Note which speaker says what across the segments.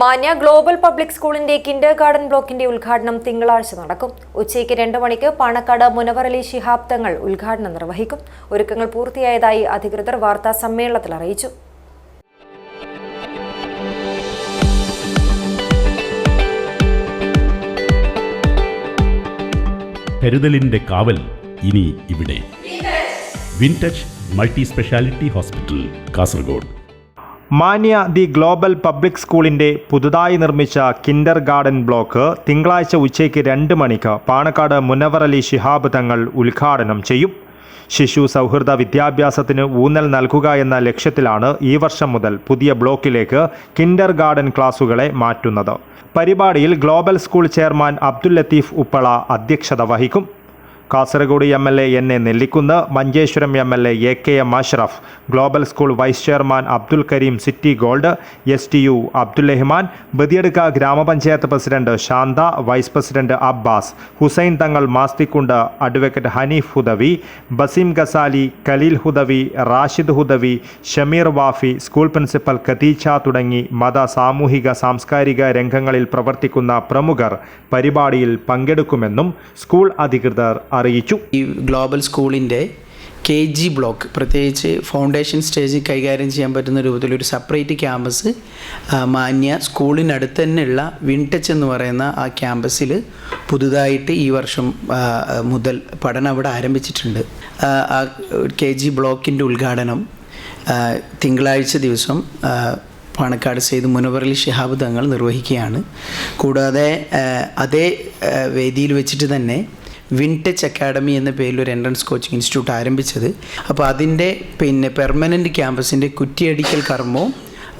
Speaker 1: മാന്യ global public സ്കൂളിന്റെ kindergarten ബ്ലോക്കിന്റെ ഉദ്ഘാടനം തിങ്കളാഴ്ച നടക്കും. ഉച്ചയ്ക്ക് രണ്ട് മണിക്ക് പാണക്കാട് മുനവറലി ശിഹാബ് തങ്ങൾ ഉദ്ഘാടനം നിർവഹിക്കും. ഒരുക്കങ്ങൾ പൂർത്തിയായതായി അധികൃതർ വാർത്താ സമ്മേളനത്തിൽ അറിയിച്ചു.
Speaker 2: കരുതലിന്റെ കാവൽ ഇനി ഇവിടെ. Wintouch multi speciality hospital Kasaragod.
Speaker 3: Manya the global public സ്കൂളിന്റെ പുതുതായി നിർമ്മിച്ച കിൻഡർ ഗാർഡൻ ബ്ലോക്ക് തിങ്കളാഴ്ച ഉച്ചയ്ക്ക് രണ്ട് മണിക്ക് പാണക്കാട് മുനവർ അലി ശിഹാബ് തങ്ങൾ ഉദ്ഘാടനം ചെയ്യും. ശിശു സൗഹൃദ വിദ്യാഭ്യാസത്തിന് ഊന്നൽ നൽകുക എന്ന ലക്ഷ്യത്തിലാണ് ഈ വർഷം മുതൽ പുതിയ ബ്ലോക്കിലേക്ക് കിൻഡർ ഗാർഡൻ ക്ലാസുകളെ മാറ്റുന്നത്. പരിപാടിയിൽ global school chairman Abdul Latheef Uppala അധ്യക്ഷത വഹിക്കും. Kasaragod M L A N A Nellikunnu Manjeshwaram M L A A K M Ashraf global school vice chairman Abdul Kareem city gold S T U Abdul Rahman Badiyadka ഗ്രാമപഞ്ചായത്ത് president Shantha vice president Abbas Hussain Thangal Masthikund advocate Hanif Hudawi Baseem Ghazali Khaleel Hudawi Rashid Hudawi Shameer Wafy school principal Khadeeja തുടങ്ങി മത സാമൂഹിക സാംസ്കാരിക രംഗങ്ങളിൽ പ്രവർത്തിക്കുന്ന പ്രമുഖർ പരിപാടിയിൽ പങ്കെടുക്കുമെന്നും school അധികൃതർ അറിയിച്ചു.
Speaker 4: ഈ ഗ്ലോബൽ സ്കൂളിന്റെ കെ ജി ബ്ലോക്ക് പ്രത്യേകിച്ച് ഫൗണ്ടേഷൻ സ്റ്റേജിൽ കൈകാര്യം ചെയ്യാൻ പറ്റുന്ന രൂപത്തിലൊരു സെപ്പറേറ്റ് ക്യാമ്പസ് മാന്യ സ്കൂളിനടുത്ത് തന്നെയുള്ള വിൻടച്ച് എന്ന് പറയുന്ന ആ ക്യാമ്പസിൽ പുതുതായിട്ട് ഈ വർഷം മുതൽ പഠനം അവിടെ ആരംഭിച്ചിട്ടുണ്ട്. ആ, കെ ജി ബ്ലോക്കിന്റെ ഉദ്ഘാടനം തിങ്കളാഴ്ച ദിവസം പാണക്കാട് സെയ്ത് മുനവറലി ഷിഹാബ് തങ്ങൾ നിർവഹിക്കുകയാണ്. കൂടാതെ അതേ വേദിയിൽ വെച്ചിട്ട് തന്നെ വിൻടച്ച് അക്കാഡമി എന്ന പേരിൽ ഒരു എൻട്രൻസ് കോച്ചിങ് ഇൻസ്റ്റിറ്റ്യൂട്ട് ആരംഭിച്ചത്. അപ്പോൾ അതിന്റെ പിന്നെ പെർമനന്റ് ക്യാമ്പസിന്റെ കുറ്റിയടിക്കൽ കർമ്മവും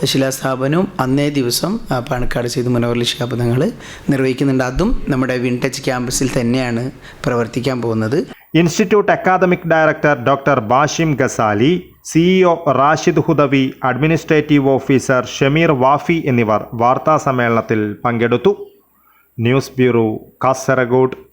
Speaker 4: ശിലാസ്ഥാപനവും അന്നേ ദിവസം പാണക്കാട് ചെയ്ത് മനോഹർലി ശിഹാബ് നിർവഹിക്കുന്നുണ്ട്. അതും നമ്മുടെ വിൻടച്ച് ക്യാമ്പസിൽ തന്നെയാണ് പ്രവർത്തിക്കാൻ പോകുന്നത്.
Speaker 3: Institute academic director doctor Bashim Ghazali CEO Rashid Hudawi administrative officer Shameer Wafy എന്നിവർ വാർത്താ സമ്മേളനത്തിൽ പങ്കെടുത്തു. News bureau Kasaragod.